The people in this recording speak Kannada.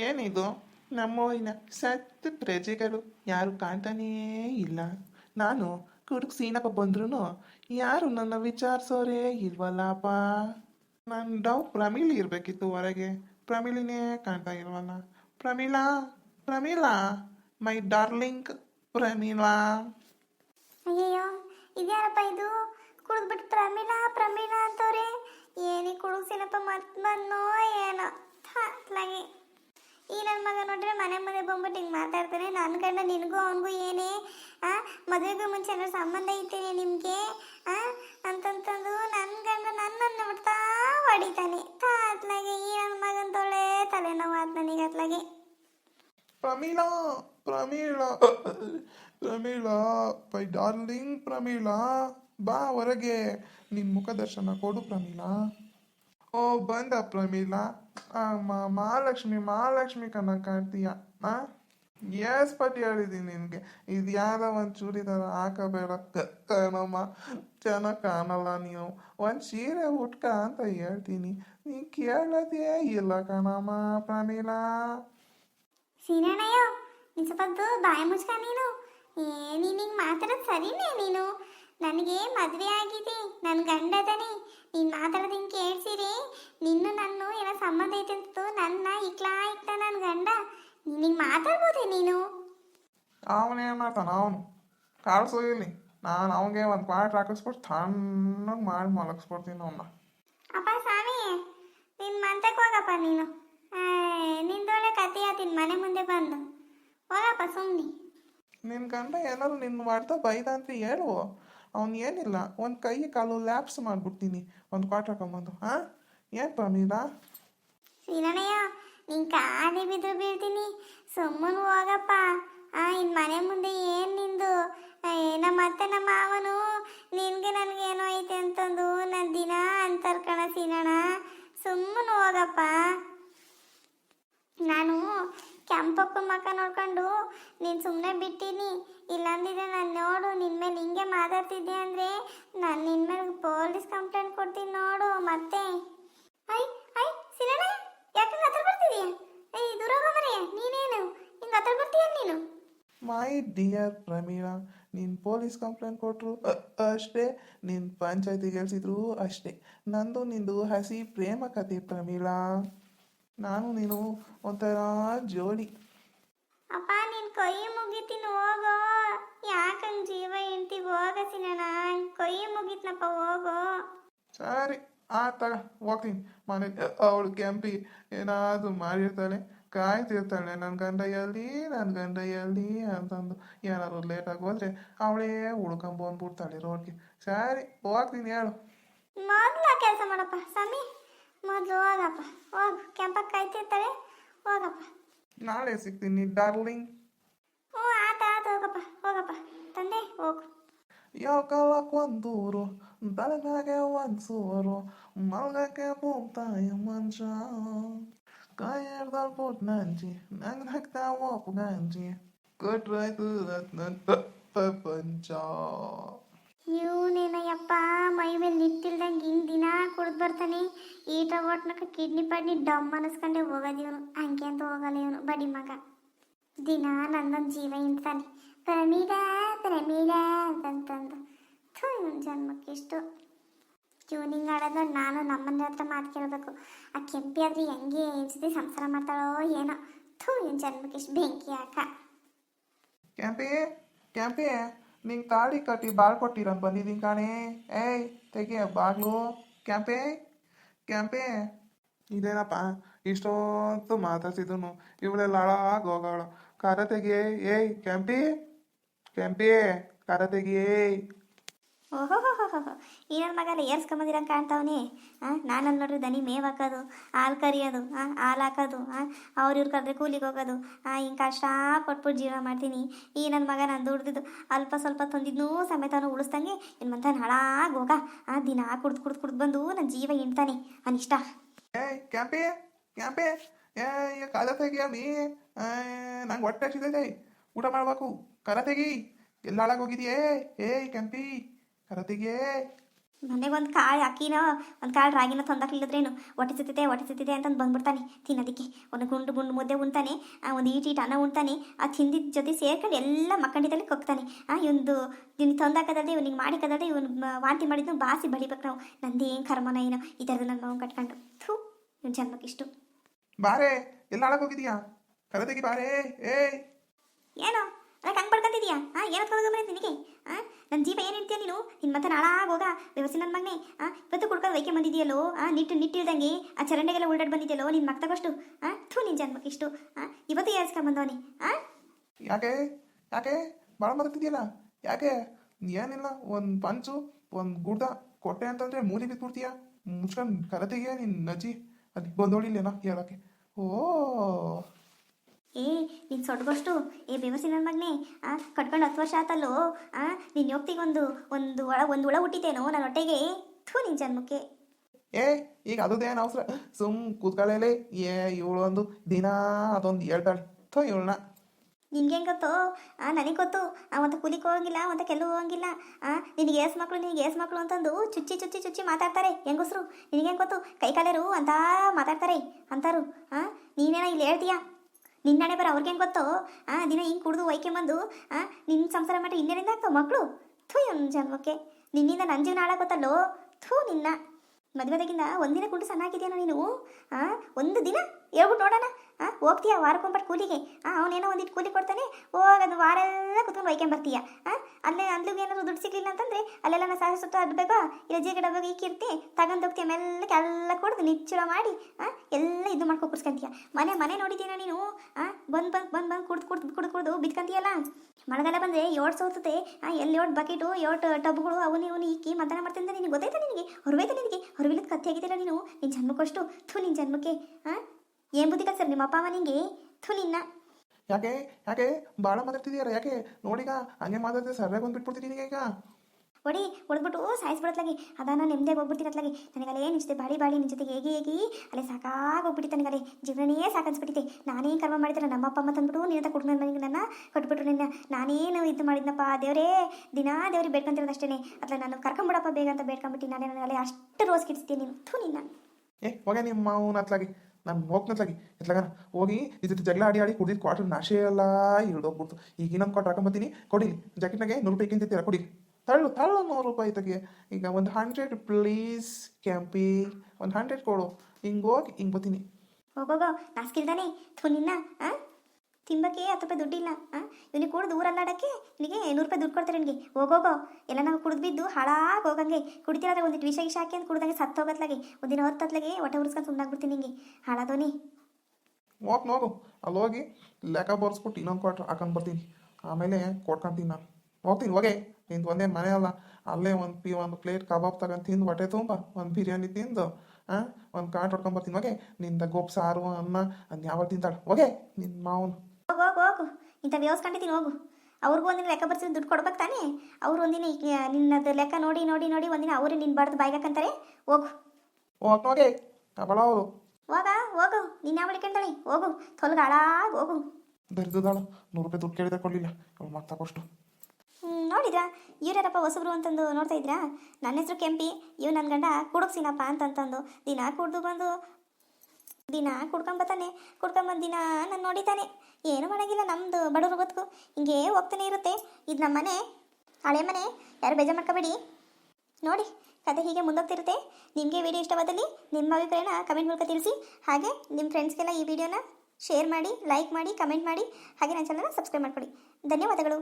ಏನಿದು ನಮ್ಮೂರಿನ ಸತ್ ಪ್ರಜೆಗಳು ಯಾರು ಕಾಣ್ತಾನೇ ಇಲ್ಲ ನಾನು ಕುಡುಕ್ ಸೀನಪ್ಪ ಬಂದ್ರು ಯಾರು ನನ್ನ ವಿಚಾರಿಸೋರೇ ಇಲ್ವಲ್ಲಪ್ಪ ನಾನು ಡವ್ ಪ್ರಮೀಳಿ ಇರಬೇಕಿತ್ತು ಹೊರಗೆ ಪ್ರಮೀಳಿನೇ ಕಾಣ್ತಾ ಇಲ್ವಲ್ಲ ಪ್ರಮೀಳಾ ಪ್ರಮೀಳಾ ಮೈ ಡಾರ್ಲಿಂಗ್ ಪ್ರಮೀಳಾ ಅಯ್ಯೋ ಇದ್ಯಾರಪ್ಪ ಇದು ಕುಡಿದ್ಬಿಟ್ಟು ಪ್ರಮೀಳಾ ಪ್ರಮೀಳಾ ಅಂತವ್ರೆ ಏನಿ ಕುಡಿಸಿನಪ್ಪ ಮತ್ ಬಂದ್ನೋ ಏನೋ. ಥಾತ್ಲಾಗಿ ಈ ನನ್ನ ಮಗ ನೋಡ್ರೆ ಮನೆ ಮನೆ ಬಂದ್ಬಿಟ್ಟು ಹಿಂಗೆ ಮಾತಾಡ್ತಾನೆ. ನನ್ನ ಗಂಡ ನಿನಗೂ ಅವನಿಗೂ ಏನೇ, ಆ, ಮದುವೆಗೂ ಮುಂಚೆ ಏನಾದ್ರು ಸಂಬಂಧ ಐತೇನೆ ನಿಮಗೆ? ಆ, ಅಂತಂತಂದು ನನ್ನ ಗಂಡ ನನ್ನನ್ನು ಬಿಡ್ತಾ ಹೊಡಿತಾನೆ. ಥಾತ್ಲಾಗಿ ಈ ನನ್ನ ಮಗನ ತೊಳೆ ತಲೆನೋವು ಆತ್ ನನಗೆ, ಅತ್ಲಾಗಿ. ಪ್ರಮೀಳಾ. ಪ್ರಮೀಳಾ ಪ್ರಮೀಳಾ ಬೈ ಡಾರ್ಲಿಂಗ್ ಪ್ರಮೀಳಾ, ಬಾ ಹೊರಗೆ. ನಿನ್ ಮುಖ ದರ್ಶನ ಕೊಡು ಪ್ರಮೀಳಾ. ಓ, ಬಂದ ಪ್ರಮೀಳಾ. ಮಹಾಲಕ್ಷ್ಮಿ ಮಹಾಲಕ್ಷ್ಮಿ ಕನ್ನ ಕಾಣ್ತೀಯ? ಎಸ್ ಪಟ್ಟಿ ಹೇಳಿದೀನಿ ನಿನ್ಗೆ. ಇದು ಯಾರ ಒಂದ್ ಚೂರಿದಾರ ಹಾಕಬೇಡ. ಕಣಮ್ಮ ಚೆನ್ನಾಗ್ ಕಾಣಲ್ಲ ನೀವು. ಒಂದ್ ಸೀರೆ ಉಟ್ಕ ಅಂತ ಹೇಳ್ತೀನಿ. ನೀ ಕೇಳೋದೇ ಇಲ್ಲ ಕಣಮ್ಮ ಪ್ರಮೀಳಾ. ಸೀನಣ್ಣಯ್ಯೋ ನೀನು ಸ್ವಲ್ಪ ಬಾಯಿ ಮುಚ್ಕ ನೀನು. ಏ ನೀನು ಹಿಂಗೆ ಮಾತಾಡೋದು ಸರಿನೇ ನೀನು. ನನಗೆ ಮದುವೆ ಆಗಿದೆ ನನ್ನ ಗಂಡ ಅದಾನೆ ನೀನು ಮಾತಾಡೋದು ಹಿಂಗೆ ಕೇಳಿಸಿರಿ. ನಿನ್ನ ನನ್ನ ಏನೋ ಸಂಬಂಧ ಐತೆ ಅಂತ ನನ್ನ ಇಕ್ಲಾ ಇಕ್ಲ ನನ್ನ ಗಂಡ. ನಿನಗೆ ಮಾತಾಡ್ಬೋದೆ ನೀನು? ಅವನೇನು ಮಾಡ್ತಾನ ಅವನು? ಕಾಡ್ಸು ಇಲ್ಲಿ. ನಾನು ಅವನಿಗೆ ಒಂದು ಕ್ವಾರ್ಟರ್ ಹಾಕಿಸ್ಬಿಟ್ಟು ತಣ್ಣಗೆ ಮಾಡಿ ಮಲಗಿಸ್ಬಿಡ್ತೀನಿ ಅವನ್ನ ಅಪ್ಪ ಸ್ವಾಮಿ ನಿನ್ನ ಮಂತಕ್ಕೆ ಹೋಗಪ್ಪ ನೀನು. ನಿಂದೊಳ್ಳೆ ಕತೆ ಆತೀನಿ ಮನೆ ಮುಂದೆ ಬಂದು. ಹೋಗಪ್ಪ ಸುಮ್ಮನೆ ನಿನ್ನ ಗಂಡ ಏನಾದ್ರು ನಿನ್ನ ಮಾಡ್ತಾ ಬೈದ ಅಂತ ಹೇಳು ಅವ್ನು ಏನಿಲ್ಲ ಒಂದು ಕೈ ಕಾಲು ಲ್ಯಾಪ್ಸ್ ಮಾಡ್ಬಿಡ್ತೀನಿ. ಒಂದು ಕ್ವಾಟ್ರ್ ಹಾಕೊಂಬಂದು ಹಾಂ? ಏನು ಪ್ರಮೀಳಾ? ಸೀನಣ್ಣಯ್ಯ ನಿನ್ ಕಾಲಿ ಬಿದ್ದು ಬೀಳ್ತೀನಿ. ಸುಮ್ಮನೆ ಹೋಗಪ್ಪ ಆ ಇನ್ ಮನೆ ಮುಂದೆ ಏನು ನಿಂದು? ನಮ್ಮ ಅತ್ತೆ ನಮ್ಮ ಮಾವನು ನಿನ್ಗೆ ನನ್ಗೆ ಏನೋ ಐತೆ ಅಂತಂದು ನನ್ ದಿನ ಅಂತರ್ಕಣ ಸೀನಣ್ಣ. ಸುಮ್ಮನೆ ಹೋಗಪ್ಪ. ನಾನು ಕೆಂಪಕ್ಕ ಮಕ್ಕ ನೋಡ್ಕೊಂಡು ನೀನು ಸುಮ್ಮನೆ ಬಿಟ್ಟಿನಿ ಇಲ್ಲಾಂದಿದ್ರೆ ನಾನು ನೋಡು ನಿನ್ನ ಮೇಲೆ ಹಿಂಗೆ ಮಾತಾಡ್ತಿದ್ದೆ ಅಂದರೆ ನಾನು ನಿನ್ನ ಮೇಲೆ ಪೊಲೀಸ್ ಕಂಪ್ಲೇಂಟ್ ಕೊಡ್ತೀನಿ ನೋಡು, ಮತ್ತೆ. ಐ ಐ ಸಿರಣ ಯಾಕೆ ಹತ್ರ ಬರ್ತಿದೀಯ? ಏಯ್ ದೂರ ಹೋಗಮರೆ ನೀನೇನು? ಹಿಂಗೆ ಹತ್ರ ಬರ್ತೀಯ ನೀನು? ಮೈ ಡಿಯರ್ ಪ್ರಮೀಳಾ, ನೀನು ಪೊಲೀಸ್ ಕಂಪ್ಲೇಂಟ್ ಕೊಟ್ಟರು ಅಷ್ಟೇ. ನಿನ್ನ ಪಂಚಾಯತಿ ಗೆಲ್ಸಿದ್ರು ಅಷ್ಟೇ. ನಂದು ನಿಂದು ಹಸಿ ಪ್ರೇಮ ಕತೆ ಪ್ರಮೀಳಾ. ನಾನು ನೀನು ಒಂಥರ ಜೋಡಿ. ಅಪ್ಪ ನಿನ್ ಕೈ ಮುಗಿತೀನಿ ಹೋಗೋ. ಯಾಕಂಗ್ ಜೀವ ಹೆಂಡತಿ ಹೋಗ ಸಿನಣ್ಣ ಕೈ ಮುಗಿತ್ನಪ್ಪ ಹೋಗೋ. ಸರಿ ಆ ತಗ ಹೋಗ್ತೀನಿ. ಮನೆ ಅವಳು ಕೆಂಪಿ ಏನಾದರೂ ಮಾಡಿರ್ತಾಳೆ ಕಾಯ್ತಿರ್ತಾಳೆ ನನ್ನ ಗಂಡ ಎಲ್ಲಿ ನನ್ನ ಗಂಡ ಎಲ್ಲಿ ಅಂತಂದು. ಏನಾದ್ರು ಲೇಟಾಗಿ ಹೋದ್ರೆ ಅವಳೇ ಉಳ್ಕೊಂಬಂದ್ಬಿಡ್ತಾಳೆ ರೋಡ್ಗೆ ಸರಿ ಹೋಗ್ತೀನಿ ಹೇಳು. ಮೊದ್ಲ ಕೆಲಸ ಮಾಡಪ್ಪ ಸಮಿ. ಮೊದ್ಲು ಹೋಗಪ್ಪ ಹೋಗು ಕೆಂಪಕ್ಕೆ ಕಾಯ್ತಿರ್ತಾಳೆ ಹೋಗಪ್ಪ ನಾಳೆ ಸಿಗ್ತೀನಿ ಡಾರ್ಲಿಂಗ್ ಹ್ಞೂ ಆತ ಆತ ಹೋಗಪ್ಪ ಹೋಗಪ್ಪ ತಂದೆ ಹೋಗು ಯಾವ ಕಾಲಕ್ಕೊಂದೂರು ತಲೆನಾಗೆ ಒಂದು ಸೂರು ಮಲ್ಗಕ್ಕೆ ಹೋಗ್ತಾಯ ಮನುಷ್ಯ ಕೈ ಹಿಡ್ದಲ್ಬಿಟ್ಟು ನಂಜಿ ನಂಗೆ ಹಾಕ್ತಾ ಒಪ್ಪು ಗಂಜಿ ಕೊಟ್ರಾಯ್ತು ನನ್ನ ಪ್ರಪಂಚ ಇವನೇನಯ್ಯಪ್ಪ ಮೈ ಮೇಲೆ ನಿಟ್ಟಿಲ್ದಂಗೆ ಹಿಂಗೆ ದಿನ ಕುಡ್ದು ಬರ್ತಾನೆ ಈಟ ಒಟ್ನಕ ಕಿಡ್ನಿ ಪಡ್ನಿ ಡಮ್ ಅನ್ನಿಸ್ಕೊಂಡೆ ಹೋಗೋದು ಇವನು ಹಂಗೆ ಅಂತ ಹೋಗಲ್ಲ ಇವನು ಬಡಿ ಮಗ ದಿನ ನನ್ನೊಂದು ಜೀವ ಇಂತಾನೆ ಪ್ರಮೀಳ ಪ್ರಮೀಳ ಅಂತಂತಂದು ಥೂ ಇವನ ಜನ್ಮಕ್ಕೆ ಇಷ್ಟು ಟ್ಯೂನಿಂಗ್ ಆಡೋದು ನಾನು ನಮ್ಮನೆ ಹತ್ರ ಮಾತು ಕೇಳಬೇಕು ಆ ಕೆಂಪಿ ಆದ್ರೆ ಹೆಂಗೆ ಜೊತೆ ಸಂಸಾರ ಮಾಡ್ತಾಳೋ ಏನೋ ಥೂ ಇವನ ಜನ್ಮಕ್ಕೆ ಇಷ್ಟು ಬೆಂಕಿ ಹಾಕ ಕ್ಯಾಂಪಿ ಕ್ಯಾಂಪಿ ನಿಂಗೆ ತಾಳಿ ಕಟ್ಟಿ ಬಾಳ್ ಕೊಟ್ಟಿರಂತ ಬಂದಿದ್ದೀನಿ ಕಾಣೆ. ಏಯ್, ತೆಗೆ ಬಾಗ್ಲು. ಕ್ಯಾಂಪೆ ಕ್ಯಾಂಪೆ. ಇದೇನಪ್ಪ? ಇಷ್ಟೊತ್ತು ಮಾತಾಡ್ಸಿದ್ನು. ಇವಳೆಲ್ಲ ಹಾಳಾಗಿ ಹೋಗೋಳು. ಕರ ತೆಗಿಯೇ ಏಯ್, ಕ್ಯಾಂಪಿ ಕ್ಯಾಂಪಿ, ಕರ ತೆಗಿಯೇಯ್ ಓಹೋ ಈ ನನ್ನ ಮಗಲ್ಲ ಏರ್ಸ್ಕೊಂಬಂದಿರಂಗೆ ಕಾಣ್ತಾವನಿ. ಹಾಂ ನಾನಲ್ಲಿ ನೋಡ್ರಿ ದನಿ ಮೇವ್ ಹಾಕೋದು ಹಾಲು ಕರಿಯೋದು ಹಾಂ ಹಾಲು ಹಾಕೋದು ಹಾಂ ಅವ್ರು ಇವ್ರು ಕರೆದ್ರೆ ಕೂಲಿಗೆ ಹೋಗೋದು. ಹಿಂಗೆ ಕಷ್ಟ ಪಟ್ಬಿಟ್ಟು ಜೀವನ ಮಾಡ್ತೀನಿ. ಈ ನನ್ನ ಮಗ ನಾನು ದುಡ್ದಿದ್ದು ಅಲ್ಪ ಸ್ವಲ್ಪ ತಂದಿದ್ನೂ ಸಮೇತನ ಉಳಿಸ್ದಂಗೆ ಇನ್ನು ಮಂತ ಹಾಳಾಗಿ ಹೋಗ. ಆ, ದಿನ ಕುಡ್ದು ಕುಡ್ದು ಕುಡ್ದು ಬಂದು ನನ್ನ ಜೀವ ಹಿಂಡ್ತಾನೆ ಅನಿಷ್ಟ ಕ್ಯಾಂಪಿ ಕ್ಯಾಂಪಿ. ಏ ಕರ ತೆಗಿಯ ನೀ ನಂಗೆ ಹೊಟ್ಟೆ ಹಸಿದೈತೆ ಊಟ ಮಾಡ್ಬೇಕು. ಕರ ತೆಗಿ. ಎಲ್ಲ ಏ ಏಯ್, ಕ್ಯಾಂಪಿ. ಮನೆಗೆ ಒಂದು ಕಾಳು ಅಕ್ಕಿನೋ ಒಂದು ಕಾಳು ರಾಗಿನ ತಂದಾಕ್ಲಿಲ್ಲದ್ರೇನು? ಹೊಟ್ಟೆ ಸುತ್ತಿದೆ ಹೊಟ್ಟೆ ಸುತ್ತಿದೆ ಅಂತಂದು ಬಂದ್ಬಿಡ್ತಾನೆ ತಿನ್ನೋದಕ್ಕೆ. ಒಂದು ಗುಂಡು ಗುಂಡು ಮುದ್ದೆ ಉಣ್ತಾನೆ ಒಂದು ಈಟ್ ಈಟ್ ಅನ್ನ ಉಣ್ತಾನೆ ಆ ತಿಂದಿದ್ದ ಜೊತೆ ಸೇರ್ಕೊಂಡು ಎಲ್ಲ ಮಕ್ಕಂಡಿದ್ದಲ್ಲಿ ಕೊಕ್ತಾನೆ. ಆ ಇವಂದು ನಿನ್ನ ತಂದಾಕದಲ್ಲದೆ ಇವ್ನಿಗೆ ಮಾಡಿಕದಲ್ಲದೆ ಇವನು ವಾಂತಿ ಮಾಡಿದ್ದು ಬಾಸಿ ಬಡಿಬೇಕು ನಾವು. ನಂದೇನು ಕರ್ಮನ ಏನೋ ಈ ಥರದ ನನ್ನ ಮಗನ ಕಟ್ಕೊಂಡು. ಥೂ ಇವ್ನ ಜನ್ಮಕ್ಕಿಷ್ಟು. ಬಾರೇ ಎಲ್ಲ ಹೋಗಿದೀಯಾ? ಕರೆತೆಗಿ ಬಾರೆ ಏ ಏನೋ? ಅದಕ್ಕೆ ಹಂಗೆ ಪಡ್ಕೊಂತಿದ್ಯಾ? ಹಾಂ ಏನು ಮನೆ ನಿನಗೆ? ಹಾಂ ನನ್ನ ಜೀವ ಏನು ಹೇಳ್ತೀಯ ನೀನು? ನಿನ್ನ ಮತ್ತೆ ನಾಳಾಗೋಗ ವ್ಯವಸ್ಥೆ ನನ್ನ ಮಗನೇ. ಹಾಂ ಇವತ್ತು ಕುಡ್ಕೊಂಡು ವೈಕೆ ಬಂದಿದೆಯಲ್ಲೋ? ಹಾಂ ನಿಟ್ಟು ನಿಟ್ಟಿಲ್ದಂಗೆ ಆ ಚರಂಡೆಗೆಲ್ಲ ಉಲ್ಡಾಡ್ ಬಂದಿದೆಯಲ್ಲೋ? ನಿನ್ನ ಮಕ್ಕ ತಗೋಷ್ಟು ಹಾಂ ಥೂ ನಿನ್ನ ಜನ್ಮಕ್ಕಿಷ್ಟು ಹಾಂ ಇವತ್ತು ಏರ್ಸ್ಕೊಂಡ್ ಬಂದವನಿ. ಹಾಂ ಯಾಕೆ? ಯಾಕೆ? ಭಾಳ ಮರ್ತಿದ್ಯಲ್ಲ ಯಾಕೆ? ಏನಿಲ್ಲ, ಒಂದು ಪಂಚು, ಒಂದು ಗುಡ್ಡ ಕೊಟ್ಟೆ ಅಂತಂದ್ರೆ ಮೂಲಿ ಬಿದ್ಬಿಡ್ತೀಯ ಮುಚ್ಕೊಂಡು ಕರೆತಿಗೆ ನಿನ್ನ ಅಜ್ಜಿ ಅದಕ್ಕೆ ಬಂದೋಳಿಲ್ಲೇನೋ ಹೇಳೋಕ್ಕೆ. ಓ ಏ ನೀನು ಸೊಡ್ಗೋಷ್ಟು ಏ ಬೇವಸಿ ನನ್ನ ಮಗನೇ ಆ ಕಟ್ಕೊಂಡು ಹತ್ತು ವರ್ಷ ಆತಲ್ಲೋ ಆ ನಿನ್ನ ಯೋಗ್ತಿಗೆ ಒಂದು ಒಂದು ಒಳ ಒಂದು ಹುಳ ಹುಟ್ಟಿತೇನೋ ನನ್ನ ಹೊಟ್ಟೆಗೆ? ಥೂ ನಿನ್ನ ಜನ್ಮಕ್ಕೆ. ಏ ಈಗ ಅದದೇನು ಅವಸರ? ಸುಮ್ ಕೂತ್ಕೊಳ್ಳೇಲಿ ಏ ಇವಳು ಒಂದು ದಿನ ಅದೊಂದು ಹೇಳ್ತಾಳೆ. ಥೋ ಇವಳನ್ನ ನಿನ್ಗೆ ಹೆಂಗೆ ಗೊತ್ತು? ಆ ನನಗೆ ಗೊತ್ತು. ಆ ಒಂದು ಕೂಲಿಗೆ ಹೋಗಂಗಿಲ್ಲ ಒಂದು ಕೆಲವು ಹೋಗಂಗಿಲ್ಲ. ಆ ನಿನಗೆ ಏಸ್ ಮಕ್ಕಳು ನಿನಗೆ ಏಸ್ ಮಕ್ಕಳು ಅಂತಂದು ಚುಚ್ಚಿ ಚುಚ್ಚಿ ಚುಚ್ಚಿ ಮಾತಾಡ್ತಾರೆ ಹೆಂಗಸ್ರು? ನಿನಗೆ ಹೆಂಗೆ ಗೊತ್ತು? ಕೈ ಕಾಲೇರು ಅಂತ ಮಾತಾಡ್ತಾರೆ ಅಂತಾರು. ಆ ನೀನೇನ ಇಲ್ಲಿ ಹೇಳ್ತೀಯಾ? ನಿನ್ನಣೆ ಬರ ಅವ್ರಿಗೆ ಹೆಂಗೆ ಗೊತ್ತು? ಆ, ದಿನ ಹಿಂಗೆ ಕುಡಿದು ಒಯ್ಕೆ ಬಂದು, ಆ ನಿನ್ನ ಸಂಸಾರ ಮಾಡಿ ಇನ್ನೇನಿಂದ ಆಗ್ತಾವ ಮಕ್ಕಳು ಥೂ ಇವ್ನ ಜನ್ಮಕ್ಕೆ. ನಿನ್ನಿಂದ ನನ್ನ ಜೀವನ ಹಾಳಾಗುತ್ತಲ್ಲೋ ಥೂ ನಿನ್ನ. ಮದುವೆದಾಗಿಂದ ಒಂದಿನ ಕುಂಡು ಸಣ್ಣ ಹಾಕಿದ್ಯಾನ ನೀನು? ಆ, ಒಂದು ದಿನ? ಹೇಳ್ಬಿಟ್ಟು ನೋಡೋಣ. ಆ, ಹೋಗ್ತೀಯ ವಾರಕ್ಕೊಂಬಟ್ಟು ಕೂಲಿಗೆ? ಹಾಂ ಅವನೇನೋ ಒಂದಿಟ್ಟು ಕೂಲಿ ಕೊಡ್ತಾನೆ ಹೋಗೋದು ವಾರ ಎಲ್ಲ ಕುತ್ಕೊಂಡು ಒಯ್ಕೊಂಡು ಬರ್ತೀಯ? ಹಾಂ ಅಲ್ಲೇ ಅಲ್ಲಿಗೆ ಏನಾದರೂ ದುಡ್ಡು ಸಿಗಲಿಲ್ಲ ಅಂತಂದ್ರೆ ಅಲ್ಲೆಲ್ಲ ನಾ ಸಾಹಸ ಸುತ್ತ ಬೇಕಾ ಇಲ್ಲ ಜೀಗ ಡಬ್ಬಗೆ ಈಕಿರ್ತಿ ತಗೊಂಡು ಹೋಗ್ತೀಯ ಮೆಲ್ಲಕ್ಕೆ ಎಲ್ಲ ಕೊಡ್ದು ನಿಚ್ಚಳ ಮಾಡಿ ಹಾಂ ಎಲ್ಲ ಇದು ಮಾಡ್ಕೊ ಕುಡ್ಸ್ಕೊಂತೀಯ ಮನೆ ಮನೆ ನೋಡಿದ್ದೀನ ನೀನು? ಹಾಂ ಬಂದು ಬಂದು ಬಂದು ಬಂದು ಕುಡ್ದು ಕುಡ್ದು ಕುಡ್ದು ಕುಡ್ದು ಬಿತ್ಕೊಂತೀಯಲ್ಲ ಮಳೆಗಾಲ ಬಂದರೆ ಏಳು ಆ, ಎಲ್ಲಿ ಏಳು ಬಕೆಟು, ಏಳು ಟಬ್ಗಳು ಅವನು ಇವನು ಈಕಿ ಮತನ ಮಾಡ್ತಿದ್ದ ನಿನಗೆ ಗೊತ್ತಾಯ್ತಾ ನಿನಗೆ? ಹೊರಬೇಯ್ತಾ ನಿನಗೆ? ಹೊರವಿಲ್ಲದ ಕತ್ತೆ ಆಗಿದ್ದೀರ ನೀನು? ನಿನ್ನ ಜನ್ಮಕ್ಕಷ್ಟು, ಥೂ ನಿನ್ನ ಜನ್ಮಕ್ಕೆ, ಆ ಏನು ಬುದ್ಧಿ ಕಲ್ಸರ್ ನಿಮ್ಮ ಅಪ್ಪ ಅವನಿಗೆ ನಿಂಗೆ? ಥು ನಿನ್ನ. ಯಾಕೆ ಯಾಕೆ? ಭಾಳ ಮಾತಾಡ್ತಿದ್ಯಾರ ಯಾಕೆ? ನೋಡಿಗ ಹಂಗೆ ಮಾತಾಡ್ತಿದ್ರೆ ಸರ್ಯಾಗಿ ಬಂದು ಬಿಟ್ಬಿಡ್ತೀನಿ ನಿನಗೆ ಈಗ. ಒಡಿ ಹೊಡೆದ್ಬಿಟ್ಟು ಸಾಯಿಸ್ಬಿಡತ್ಲಾಗಿ ಅದಾನ ನೆಮ್ಮದಿಯಾಗಿ ಹೋಗ್ಬಿಡ್ತೀರತ್ಲಾಗಿ ನನಗಲ್ಲೇ ನಿಂಚಿದೆ ಬಾಡಿ ಬಾಡಿ ನಿನ್ನ ಜೊತೆಗೆ ಹೇಗೆ ಹೇಗಿ? ಅಲ್ಲೇ ಸಾಕಾಗಿ ಹೋಗ್ಬಿಟ್ಟಿತ್ತು ನನಗಲ್ಲೇ ಜೀವನನೇ ಸಾಕನ್ಸ್ಬಿಟ್ಟಿದೆ ನಾನೇ ಕರ್ಮ ಮಾಡಿದ್ರೆ ನಮ್ಮ ಅಪ್ಪ ಅಮ್ಮ ತಂದ್ಬಿಟ್ಟು ನಿನ್ನ ಕುಟುಂಬ ಮನೆಗೆ ನನ್ನ ಕಟ್ಬಿಟ್ರು ನಿನ್ನ. ನಾನೇನು ಇದು ಮಾಡಿದ್ನಪ್ಪ ದೇವರೇ. ದಿನಾ ದೇವ್ರಿಗೆ ಬೇಡ್ಕೊಂತಿರೋದು ಅಷ್ಟೇ ಅತ್ಲ ನಾನು ಕರ್ಕೊಂಬಿಡಪ್ಪ ಬೇಗ ಅಂತ ಬೇಡ್ಕೊಂಬಿಟ್ಟು. ನಾನೇ ನನಗಲ್ಲೇ ಅಷ್ಟು ರೋಸ್ ಕಿಡಿಸ್ತೀನಿ. ಥೂ ನಿನ್ನ. ಏ ಹೋಗೆ ನಿಮ್ಮ ಮಾವನ ಹತ್ಲಾಗಿ. ನಾನು ಹೋಗ್ನತ್ಲಾಗಿ ಎತ್ಲಾಗ ಹೋಗಿ ಇದ್ರ ಜಗಳ ಆಡಿ ಆಡಿ ಕುಡಿದ ಕ್ವಾಟರ್ ನಾಶೆ ಎಲ್ಲ ಹಿಡ್ದೋಗ್ಬಿಡ್ತು ಈಗ ಇನ್ನೊಂದು ಕ್ವಾಟರ್ ಹಾಕೊಂಬತ್ತೀನಿ ಕೊಡಿ, ಜಾಕೆಟ್ನಾಗೆ ನೂರು ರೂಪಾಯಿ ತಿಂತೀರ ಕೊಡಿ. ತಳ್ಳು ತಳ್ಳು ನೂರು ರೂಪಾಯಿ ತೆಗೆ ಈಗ ಒಂದು ಹಂಡ್ರೆಡ್ ಪ್ಲೀಸ್ ಕ್ಯಾಂಪಿ. ಒಂದು ಹಂಡ್ರೆಡ್ ಕೊಡು. ಹಿಂಗೆ ಹೋಗಿ, ಹಿಂಗೆ ಬತ್ತೀನಿ. ಹೋಗೋಗೋ ನಾಸ್ಕಿಲ್ದಾನೆ ಥು ನಿನ್ನ ತಿಂಬಕ್ಕೆ ಹತ್ತು ರೂಪಾಯಿ ದುಡ್ಡಿಲ್ಲ, ಆ? ಇವನಿಗೆ ಕುಡ್ದು ಊರಲ್ಲಾಡಕ್ಕೆ ನಿನಗೆ ನೂರು ರೂಪಾಯಿ ದುಡ್ಡು ಕೊಡ್ತಾರೆ ನಿನಗೆ. ಹೋಗೋಗೋ, ಎಲ್ಲ ನಾವು ಕುಡಿದ್ಬಿದ್ದು ಹಾಳಾಗಿ ಹೋಗಂಗೆ. ಕುಡಿತಿರೋದ್ರೆ ಒಂದಿಟ್ಟು ವಿಷ ಗಿಷ ಹಾಕಿ ಅಂತ ಕುಡ್ದಂಗೆ ಸತ್ತು ಹೋಗತ್ಲಾಗೆ. ಒಂದಿನ ಹೊತ್ತತ್ಲಾಗೆ ಹೊಟ್ಟೆ ಉರ್ಸ್ಕೊಂಡು ಸುಮ್ಮನಾಗ್ಬಿಡ್ತೀನಿ ನಿಂಗೆ. ಹಾಳಾದೋನಿ. ಹೋಗಿ ನೋಡು ಅಲ್ಲಿ ಹೋಗಿ ಲೆಕ್ಕ ಬರ್ಸ್ಬಿಟ್ಟು ಇನ್ನೊಂದು ಕ್ವಾರ್ಟರ್ ಹಾಕೊಂಡು ಬರ್ತೀನಿ. ಆಮೇಲೆ ಕೊಡ್ಕೊಂತೀನಿ ನಾನು. ಹೋಗ್ತೀನಿ, ಹೋಗೆ. ನಿಂದು ಒಂದೇ ಮನೆ ಅಲ್ಲ. ಅಲ್ಲೇ ಒಂದು ಪಿ, ಒಂದು ಪ್ಲೇಟ್ ಕಬಾಬ್ ತಗೊಂಡು ತಿಂದು ಹೊಟ್ಟೆ ತುಂಬ. ಒಂದು ಬಿರಿಯಾನಿ ತಿಂದು ಹಾಂ ಒಂದು ಕಾಟ್ ಹೊಡ್ಕೊಂಬರ್ತೀನಿ ಹೋಗೆ. ನಿಂದ ಗೋಪ್ ಸಾರು, ಅನ್ನ, ಅದ್ನ ಯಾವಾಗ ತಿಂತಾಳೆ? ಹೋಗೆ. ನಿನ್ನ ಮಾವನು. ಹೋಗು ಹೋಗು ಹೋಗು. ಇಂಥ ವ್ಯವಸ್ಕೊಂಡಿದ್ದೀನಿ ಹೋಗು. ಅವ್ರಿಗೂ ಒಂದಿನ ಲೆಕ್ಕ ಬರ್ಸಿದ್ರೆ ದುಡ್ಡು ಕೊಡ್ಬೇಕು ತಾನೇ? ಅವ್ರು ಒಂದಿನ ನಿನ್ನದು ಲೆಕ್ಕ ನೋಡಿ ನೋಡಿ ನೋಡಿ ಒಂದಿನ ಅವರೇ ನಿನ್ನ ಬಡ್ದು ಬಾಯ್ಗಾಕಂತಾರೆ ಹೋಗು. ಹೋಗಿ. ಹೋಗೆ. ಹೋಗ ಹೋಗು. ನಿನ್ನ ಅವಳಿಕೆಂತಾಳೆ ಹೋಗು. ತೊಲ್ಗ ಹಾಳಾಗಿ ಹೋಗು. ದರಿದಾಳು ನೂರು ರೂಪಾಯಿ ದುಡ್ಡು ಕೇಳಿದ ಕೊಡಲಿಲ್ಲ. ಅವ್ಳು ಮತ್ತೆ ಕೊಷ್ಟು ಹ್ಮ್, ನೋಡಿದ್ರಾ? ಇವ್ರಪ್ಪ ಹೊಸಬ್ರು ಅಂತಂದು ನೋಡ್ತಾ ಇದ್ರಾ? ನನ್ನ ಹೆಸರು ಕೆಂಪಿ. ಇವ್ ನನ್ನ ಗಂಡ ಕುಡುಕ್ಸಿನಪ್ಪ ಅಂತಂತಂದು. ದಿನ ಕುಡ್ದು ಬಂದು ದಿನ ಕುಡ್ಕೊಂಬತ್ತಾನೆ ಕುಡ್ಕೊಂಬಂದು ದಿನ ನಾನು ನೋಡಿತಾನೆ ಏನು ಮಾಡೋಂಗಿಲ್ಲ ನಮ್ಮದು ಬಡವ್ರ ಬದುಕು ಹಿಂಗೆ ಹೋಗ್ತಾನೆ ಇರುತ್ತೆ. ಇದು ನಮ್ಮ ಮನೆ, ಹಳೆ ಮನೆ. ಯಾರು ಬೇಜಾರು ಮಾಡ್ಕೋಬೇಡಿ. ನೋಡಿ, ಕತೆ ಹೀಗೆ ಮುಂದೋಗ್ತಿರುತ್ತೆ. ನಿಮಗೆ ವಿಡಿಯೋ ಇಷ್ಟವಾದಲ್ಲಿ ನಿಮ್ಮ ಅಭಿಪ್ರಾಯನ ಕಮೆಂಟ್ ಮೂಲಕ ತಿಳಿಸಿ. ಹಾಗೆ ನಿಮ್ಮ ಫ್ರೆಂಡ್ಸ್ಗೆಲ್ಲ ಈ ವಿಡಿಯೋನ ಶೇರ್ ಮಾಡಿ, ಲೈಕ್ ಮಾಡಿ, ಕಮೆಂಟ್ ಮಾಡಿ. ಹಾಗೆ ನನ್ನ ಚಾನಲ್ನ ಸಬ್ಸ್ಕ್ರೈಬ್ ಮಾಡ್ಕೊಳ್ಳಿ ಧನ್ಯವಾದಗಳು.